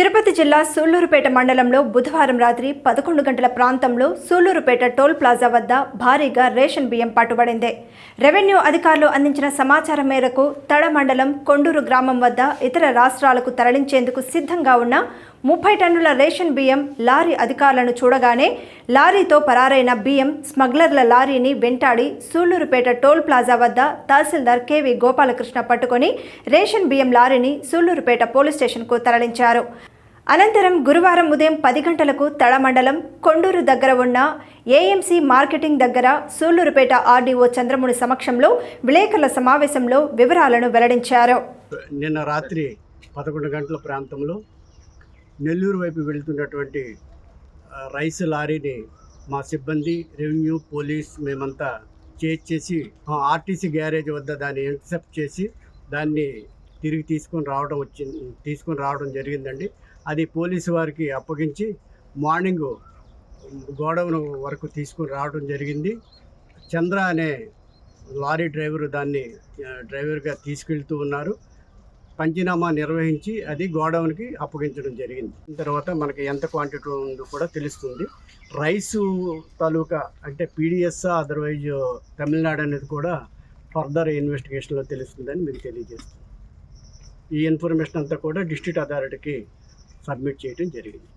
తిరుపతి జిల్లా సూళ్ళూరుపేట మండలంలో బుధవారం రాత్రి పదకొండు గంటల ప్రాంతంలో సూళ్ళూరుపేట టోల్ ప్లాజా వద్ద భారీగా రేషన్ బియ్యం పట్టుబడింది రెవెన్యూ అధికారులు అందించిన సమాచారం మేరకు తడ మండలం కొండూరు గ్రామం వద్ద ఇతర రాష్ట్రాలకు తరలించేందుకు సిద్ధంగా ఉన్న ముప్పై టన్నుల రేషన్ బియ్యం లారీ అధికారులను చూడగానే లారీతో పరారైన బియ్యం స్మగ్లర్ల లారీని వెంటాడి సూళ్ళూరుపేట టోల్ ప్లాజా వద్ద తహసీల్దార్ కెవి గోపాలకృష్ణ పట్టుకొని రేషన్ బియ్యం లారీని సూళ్ళూరుపేట పోలీస్ స్టేషన్కు తరలించారు. అనంతరం గురువారం ఉదయం పది గంటలకు తడమండలం కొండూరు దగ్గర ఉన్న ఏఎంసీ మార్కెటింగ్ దగ్గర సూళ్ళూరుపేట ఆర్డీఓ చంద్రముని సమక్షంలో విలేకరుల సమావేశంలో వివరాలను వెల్లడించారు. నిన్న రాత్రి పదకొండు గంటల ప్రాంతంలో నెల్లూరు వైపు వెళ్తున్నటువంటి రైస్ లారీని మా సిబ్బంది రెవెన్యూ పోలీస్ మేమంతా చేజ్ చేసి ఆర్టీసీ గ్యారేజ్ వద్ద దాన్ని ఇంటర్సెప్ట్ చేసి దాన్ని తిరిగి తీసుకొని రావడం వచ్చింది తీసుకొని రావడం జరిగిందండి. అది పోలీసు వారికి అప్పగించి మార్నింగ్ గోడౌన్ వరకు తీసుకొని రావడం జరిగింది. చంద్ర అనే లారీ డ్రైవరు దాన్ని డ్రైవర్గా తీసుకెళ్తూ ఉన్నారు. పంచనామా నిర్వహించి అది గోడౌన్కి అప్పగించడం జరిగింది. తర్వాత మనకి ఎంత క్వాంటిటీ ఉందో కూడా తెలుస్తుంది. రైసు తాలూకా అంటే పీడిఎస్ అదర్వైజ్ తమిళనాడు అనేది కూడా ఫర్దర్ ఇన్వెస్టిగేషన్లో తెలుస్తుందని మీకు తెలియజేస్తుంది ఈ ఇన్ఫర్మేషన్ అంతా కూడా డిస్ట్రిక్ట్ అథారిటీకి సబ్మిట్ చేయడం జరిగింది.